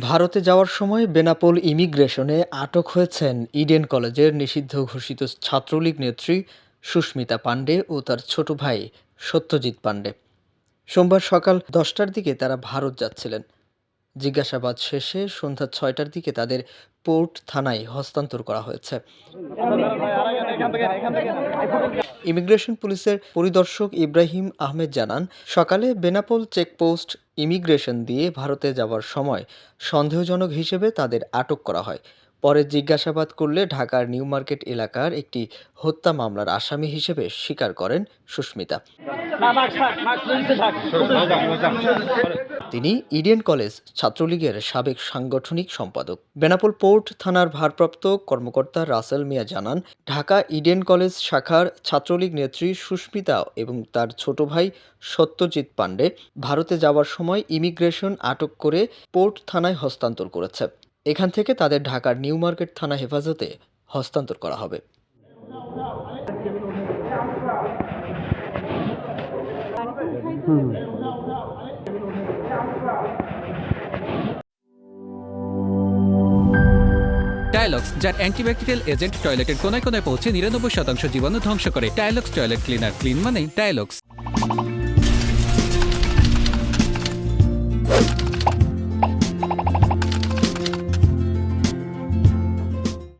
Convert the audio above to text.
ভারতে যাওয়ার সময় বেনাপোল ইমিগ্রেশনে আটক হয়েছেন ইডেন কলেজের নিষিদ্ধ ঘোষিত ছাত্রলীগ নেত্রী সুস্মিতা পাণ্ডে ও তার ছোট ভাই সত্যজিৎ পাণ্ডে। সোমবার সকাল দশটার দিকে তারা ভারত যাচ্ছিলেন। জিজ্ঞাসাবাদ শেষে সন্ধ্যা ছয়টার দিকে তাদের পোর্ট থানায় হস্তান্তর করা হয়েছে। ইমিগ্রেশন পুলিশের পরিদর্শক ইব্রাহিম আহমেদ জানান, সকালে বেনাপোল চেকপোস্ট ইমিগ্রেশন দিয়ে ভারতে যাওয়ার সময় সন্দেহজনক হিসেবে তাদের আটক করা হয়। পরে জিজ্ঞাসাবাদ করলে ঢাকার নিউ মার্কেট এলাকার একটি হত্যা মামলার আসামি হিসেবে স্বীকার করেন সুস্মিতা। তিনি ইডেন কলেজ ছাত্রলীগের সাবেক সাংগঠনিক সম্পাদক। বেনাপোল পোর্ট থানার ভারপ্রাপ্ত কর্মকর্তা রাসেল মিয়া জানান, ঢাকা ইডেন কলেজ শাখার ছাত্রলীগ নেত্রী সুস্মিতা এবং তার ছোট ভাই সত্যজিৎ পাণ্ডে ভারতে যাওয়ার সময় ইমিগ্রেশন আটক করে পোর্ট থানায় হস্তান্তর করেছে। এখান থেকে তাদের ঢাকার নিউ মার্কেট থানা হেফাজতে হস্তান্তর করা হবে। টাইলক্স যার অ্যান্টিব্যাকটেরিয়াল এজেন্ট টয়লেটের কোনায় কোনায় পৌঁছে নিরানব্বই শতাংশ জীবাণু ধ্বংস করে। টাইলক্স টয়লেট ক্লিনার, ক্লিন মানে টাইলক্স